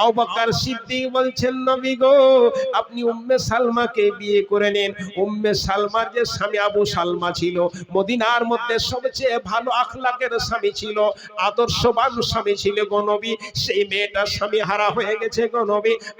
আবু বকর সিদ্দিক বলছেন, নবী গো, আপনি উম্মে সালমাকে বিয়ে করে নেন। উম্মে সালমার যে স্বামী আবু সালমা ছিল, মদিনার মধ্যে সবচেয়ে ভালো আখলাকের স্বামী ছিল, আদর্শবান স্বামী ছিল গো সেই মেয়েটার স্বামী হারা হয়ে গেছে গো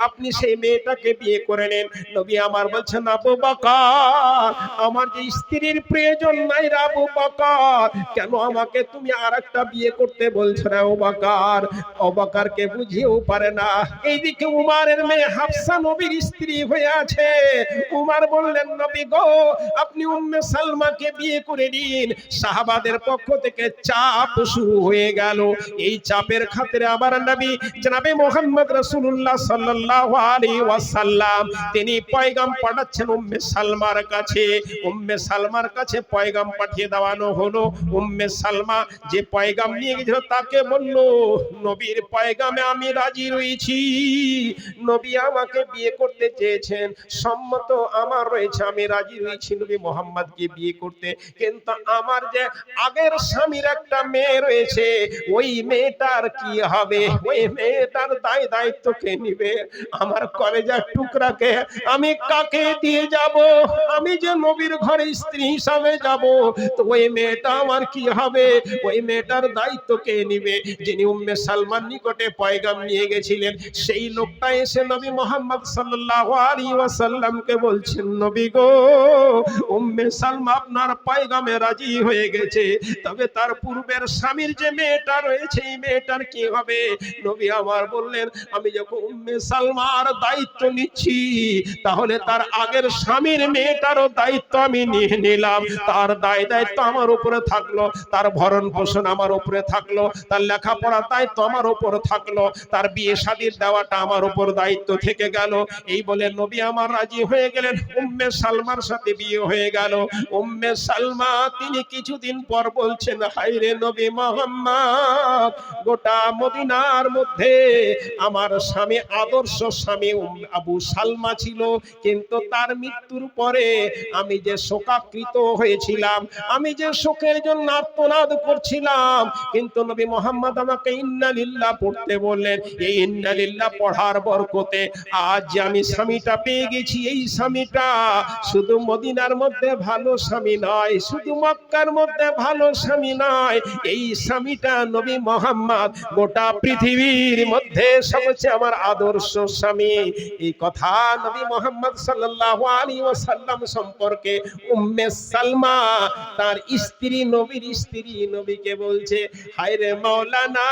আপনি সেই মেয়েটাকে বিয়ে করে নেন। নবী আমার বলছেন, আবু বকর, আমার যে স্ত্রীর প্রয়োজন নাই আবু বকর, কেন আমাকে তুমি আর একটা বিয়ে করতে বলছো না ও বকর? অবাকারকে বুঝিয়েও পারে না। এইদিকে উমারের মেয়ে হাফসা নবীর স্ত্রী হয়ে আছে। উমার বললেন, নবী গো, আপনি উম্মে সালমাকে বিয়ে করে সাহাবাদের পক্ষ থেকে চাপ শুরু হয়ে গেল। এই চাপের খাতিরে আবার নবী জনাবে মোহাম্মদ ওয়াসাল্লাম, তিনি পয়গাম পাঠাচ্ছেন উম্মে সালমার কাছে। উম্মে সালমার কাছে পয়গাম পাঠিয়ে দেওয়ানো হলো। উম্মে সালমা যে পয়গাম নিয়ে গেছিল তাকে বলল, নবীর পয়গামে আমি রাজি রয়েছি নবী আমাকে বিয়ে করতে চেয়েছেন। সম্মত আমার রয়েছে, আমি রাজি রয়েছি নবী মোহাম্মদকে বিয়ে করতে। কিন্তু আমার যে আগের স্বামীর একটা মেয়ে রয়েছে, ওই মেয়েটার কি হবে? ওই মেয়েটার দায় দায়িত্ব কে নিবে? আমার কলেজার টুকরাকে আমি কাকে দিয়ে যাব? আমি যে নবীর ঘরে স্ত্রী হিসাবে যাব, তো ওই মেয়েটা আমার কি হবে? ওই মেয়েটার দায়িত্ব কে নিবে? যিনি উম্মে সালমান নিকটে পয়গাম নিয়ে গেছিলেন সেই লোকটা এসে নবী মোহাম্মদ সাল্লাল্লাহু আলাইহি ওয়াসাল্লামকে বলছেন, নবী গো, উম্মে সালমা আপনার পয়গামে রাজি হয়ে গেছে, তবে তার পূর্বের স্বামীর যে মেয়েটা রয়েছে, এই মেয়েটার কি হবে? নবী আমার বললেন, আমি যখন উম্মে সালমার দায়িত্ব নিচ্ছি, তাহলে তার আগের স্বামীর মেয়েটারও দায়িত্ব আমি নিয়ে নিলাম। তার দায় দায়িত্ব আমার উপরে থাকল, তার ভরণ পোষণ আমার উপরে থাকল, তার লেখাপড়ার দায়িত্ব আমার উপর থাকল, তার বিয়ে শাদির দেওয়াটা আমার উপর দায়িত্ব থেকে গেল। এই বলে নবী আমার রাজি হয়ে গেলেন। উম্মে সালমার সাথে বিয়ে হয়ে গেল। উম্মে সালমা, তিনি কিছুদিন পর বলছেন হাইরে নবী মোহাম্মদ, গোটা মদিনার মধ্যে আমার স্বামী, আদর্শ স্বামী আবু সালমা ছিল। কিন্তু তার মৃত্যুর পরে আমি যে শোকাকৃত হয়েছিলাম, আমি যে শোকের জন্য আত্মনাদ করছিলাম, কিন্তু নবী মোহাম্মদ আমাকে ইন্না ইন্নালিল্লাহ পড়তে বললেন, এই পড়ার বরকতে আজ যে আমি স্বামীটা পেয়ে গেছি, এই স্বামীটা শুধু মদিনার মধ্যে ভালো স্বামী নয়, শুধু মক্কার মধ্যে ভালো স্বামী নয়, এই স্বামীটা নবী মোহাম্মদ গোটা পৃথিবীর মধ্যে সবচেয়ে আমার আদর্শ স্বামী। এই কথা নবী মোহাম্মদ সাল্লাল্লাহু আলাইহি ওয়াসাল্লাম সম্পর্কে উম্মে সালমা তার স্ত্রী, নবীর স্ত্রী নবীকে বলছে হায় রে মাওলানা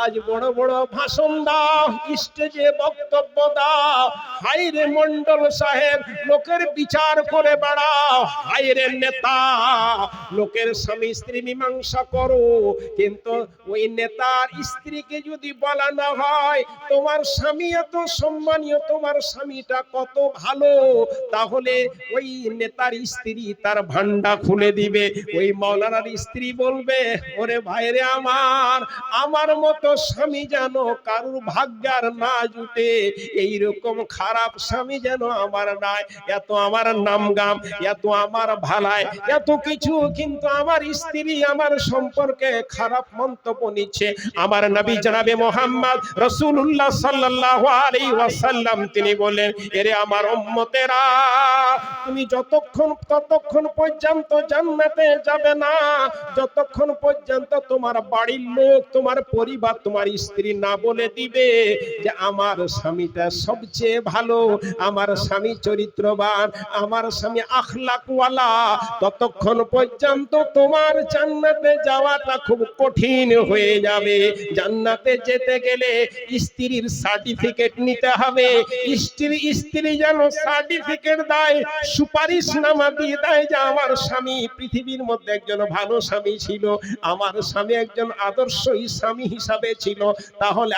আজ বড় বড় ভাষণ দাও, স্টেজে বক্তব্য দাও। হায় রে মন্ডল সাহেব, লোকের বিচার করে বেড়াও। হায় রে নেতা, লোকের স্বামী স্ত্রী মীমাংসা করো। কিন্তু ওই নেতার স্ত্রীকে যদি বলা না হয়, তোমার স্বামী এত সম্মানীয়, তোমার স্বামীটা কত ভালো। তাহলে ওই নেতার স্ত্রী তার ভান্ডা খুলে দিবে। ওই মৌলানার স্ত্রী বলবে, ওরে ভাইরে আমার আমার মতো স্বামী যেন কারুর ভাগ্যার না জুটে, এইরকম খারাপ স্বামী যেন আমার নাই। এত আমার নাম গাম, এত আমার ভালায় এত কিছু কিন্তু আমার স্ত্রী আমার সম্পর্কে খারাপ মন্তব্য নিচ্ছে। আমার নবী জনাবে মোহাম্মদ রসুল্লাহ সাল্লাল্লাহু আলাইহি ওয়াসাল্লাম, তিনি বলেন এরে আমার উম্মতেরা, তুমি যতক্ষণ, ততক্ষণ পর্যন্ত জান্নাতে যাবে না, যতক্ষণ পর্যন্ত তোমার বাড়ির লোক, তোমার পরিবার তোমার স্ত্রী না বলে দিবে যে আমার স্বামীটা সবচেয়ে ভালো, আমার স্বামী চরিত্রবান, আমার স্বামী আখলাকওয়ালা। ততক্ষণ পর্যন্ত তোমার জান্নাতে যাওয়াটা খুব কঠিন হয়ে যাবে। জান্নাতে যেতে গেলে স্ত্রীর সার্টিফিকেট নিতে হবে। স্ত্রী স্ত্রী যেন সার্টিফিকেট দেয় সুপারিশ নামা দিয়ে দেয় যে আমার স্বামী পৃথিবীর মধ্যে একজন ভালো স্বামী ছিল, আমার স্বামী একজন আদর্শ স্বামী হিসাবে ছিল তাহলে